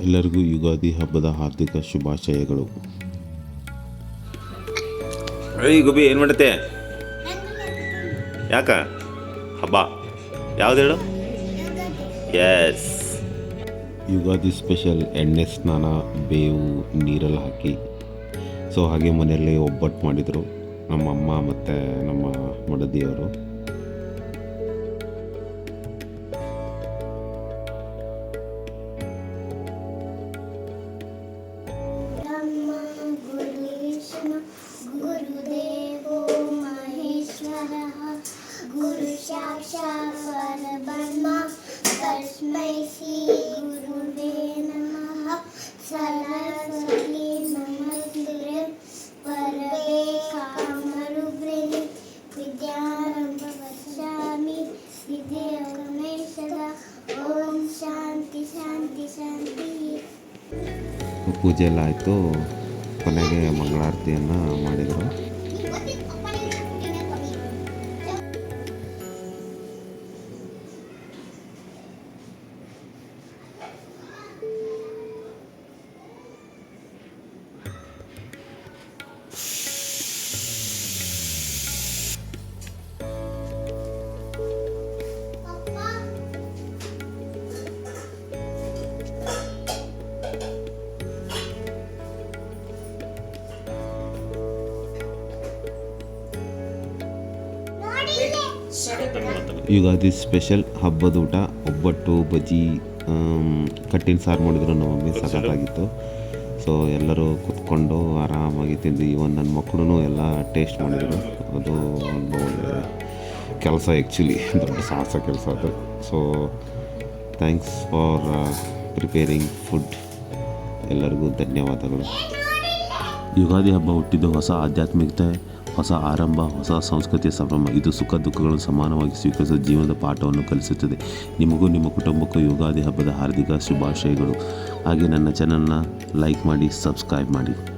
ಎಲ್ಲರಿಗೂ ಯುಗಾದಿ ಹಬ್ಬದ ಹಾರ್ದಿಕ ಶುಭಾಶಯಗಳು. ಏಯ್ ಗುಬಿ ಏನು ಮಾಡುತ್ತೆ ಯಾಕ? ಹಬ್ಬ. ಯಾವ್ದು ಹೇಳು? ಎಸ್ ಯುಗಾದಿ ಸ್ಪೆಷಲ್ ಎಣ್ಣೆ ಸ್ನಾನ, ಬೇವು, ನೀರಲ್ಲಿ ಹಾಕಿ. ಸೊ ಹಾಗೆ ಮನೆಯಲ್ಲಿ ಒಬ್ಬಟ್ಟು ಮಾಡಿದರು. ನಮ್ಮ ಅಮ್ಮ ಮತ್ತು ನಮ್ಮ ಮಡದಿಯವರು. गुरुसाक्षात् परब्रह्म तस्मै श्रीगुरुवे नमः सरस्वती नमस्ते परवे कामरूपिणे विद्यारम्भवस्यामि विद्यागमेशदा ॐ शान्ति शान्ति शान्तिः ಪೂಜೆ ಎಲ್ಲ ಆಯಿತು ಕೊನೆಗೆ ಮಂಗಳಾರತಿಯನ್ನು ಮಾಡಿದರು ಯುಗಾದಿ ಸ್ಪೆಷಲ್ ಹಬ್ಬದ ಊಟ ಒಬ್ಬಟ್ಟು ಬಜ್ಜಿ ಕಟ್ಟಿನ ಸಾರು ಮಾಡಿದ್ರು ನಮ್ಮ ಮಮ್ಮಿ ಸಖತ್ತಾಗಿತ್ತು ಸೊ ಎಲ್ಲರೂ ಕುತ್ಕೊಂಡು ಆರಾಮಾಗಿ ತಿಂದು ಇವನ್ ನನ್ನ ಮಕ್ಕಳು ಎಲ್ಲ ಟೇಸ್ಟ್ ಮಾಡಿದರು. ಅದು ಒಂದು ಒಳ್ಳೆ ಕೆಲಸ ಆ್ಯಕ್ಚುಲಿ ದೊಡ್ಡ ಸಾಹಸ ಕೆಲಸ ಅದು. So thanks for preparing food ಎಲ್ಲರಿಗೂ ಧನ್ಯವಾದಗಳು. ಯುಗಾದಿ ಹಬ್ಬ ಹುಟ್ಟಿದ್ದು ಹೊಸ ಆಧ್ಯಾತ್ಮಿಕತೆ. ಹೊಸ ಆರಂಭ, ಹೊಸ ಸಂಸ್ಕೃತಿಯ ಸಂಭ್ರಮ. ಇದು ಸುಖ ದುಃಖಗಳನ್ನು ಸಮಾನವಾಗಿ ಸ್ವೀಕರಿಸುವ ಜೀವನದ ಪಾಠವನ್ನು ಕಲಿಸುತ್ತದೆ. ನಿಮಗೂ ನಿಮ್ಮ ಕುಟುಂಬಕ್ಕೂ ಯುಗಾದಿ ಹಬ್ಬದ ಹಾರ್ದಿಕ ಶುಭಾಶಯಗಳು. ಹಾಗೆ ನನ್ನ ಚಾನಲ್ನ ಲೈಕ್ ಮಾಡಿ ಸಬ್ಸ್ಕ್ರೈಬ್ ಮಾಡಿ.